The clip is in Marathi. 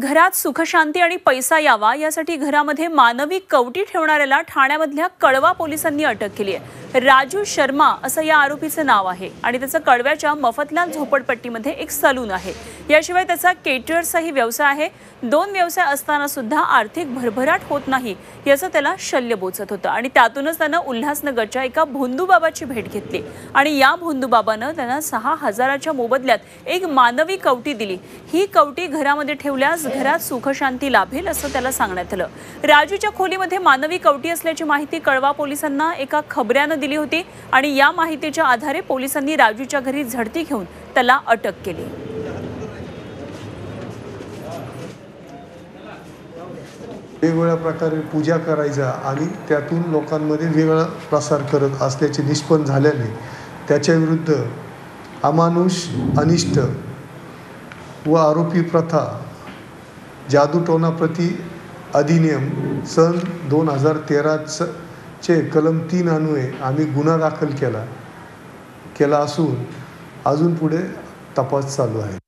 घरात सुखशांती आणि पैसा यावा यासाठी घरामध्ये मानवी कवटी ठेवणाऱ्याला ठाण्यामधल्या कळवा पोलिसांनी अटक केली आहे. राजू शर्मा असं या आरोपीचं नाव आहे आणि त्याचं कळव्याच्या मफतलाल झोपडपट्टीमध्ये एक सलून आहे. याशिवाय त्याचा केटरर्सचाही व्यवसाय आहे. दोन व्यवसाय असताना सुद्धा आर्थिक भरभराट होत नाही याचं त्याला शल्य बोचत होतं आणि त्यातूनच त्यानं उल्हासनगरच्या एका भोंदूबाबाची भेट घेतली. आणि या भोंदूबाबानं त्यांना सहा हजाराच्या मोबदल्यात एक मानवी कवटी दिली. ही कवटी घरामध्ये ठेवल्यास घरात सुखशांती लाभेल असं त्याला सांगण्यात आलं. राजूच्या खोलीमध्ये मानवी कवटी असल्याची माहिती कळवा पोलिसांना एका खबऱ्यानं दिली होती आणि या माहितीच्या आधारे पोलिसांनी राजूच्या घरी झडती घेऊन त्याला अटक केली. वेगवेगळ्या प्रकारे पूजा करायचा आणि त्यातून लोकांमध्ये वेगळा प्रसार करत असल्याचे निष्पन्न झाल्याने त्याच्याविरुद्ध अमानुष अनिष्ट व आरोपी प्रथा जादूटोनाप्रती अधिनियम सन दोन हजार तेराचे कलम तीन अन्वये आम्ही गुन्हा दाखल केला केला असून अजून पुढे तपास चालू आहे.